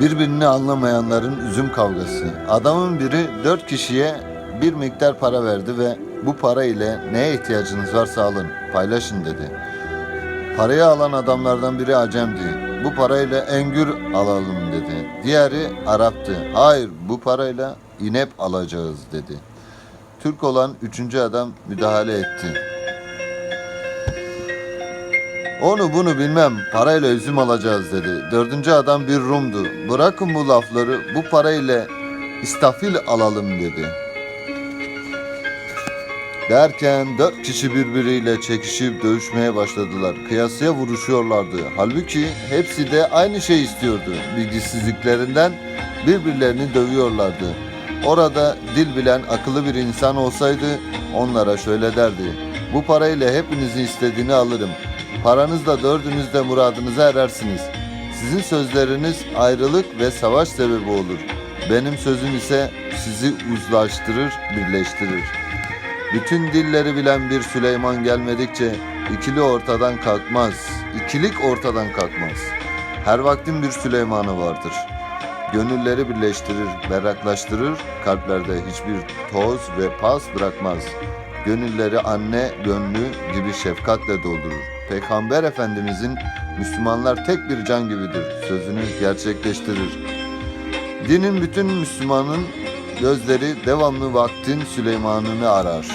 Birbirini anlamayanların üzüm kavgası. Adamın biri dört kişiye bir miktar para verdi ve bu para ile neye ihtiyacınız varsa alın, paylaşın dedi. Parayı alan adamlardan biri Acem'di. Bu parayla engür alalım dedi. Diğeri Arap'tı. Hayır bu parayla inep alacağız dedi. Türk olan üçüncü adam müdahale etti. Onu bunu bilmem parayla üzüm alacağız dedi. Dördüncü adam bir Rum'du. Bırakın bu lafları bu parayla istafil alalım dedi. Derken dört kişi birbiriyle çekişip dövüşmeye başladılar. Kıyasıya vuruşuyorlardı. Halbuki hepsi de aynı şey istiyordu. Bilgisizliklerinden birbirlerini dövüyorlardı. Orada dil bilen akıllı bir insan olsaydı onlara şöyle derdi. Bu parayla hepinizin istediğini alırım. Paranızla dördünüz de muradınıza erersiniz. Sizin sözleriniz ayrılık ve savaş sebebi olur. Benim sözüm ise sizi uzlaştırır, birleştirir. Bütün dilleri bilen bir Süleyman gelmedikçe ikili ortadan kalkmaz. İkilik ortadan kalkmaz. Her vaktin bir Süleyman'ı vardır. Gönülleri birleştirir, berraklaştırır, kalplerde hiçbir toz ve pas bırakmaz. Gönülleri anne gönlü gibi şefkatle doldurur. Peygamber Efendimizin Müslümanlar tek bir can gibidir sözünü gerçekleştirir. Dinin bütün Müslümanın gözleri devamlı vaktin Süleyman'ını arar.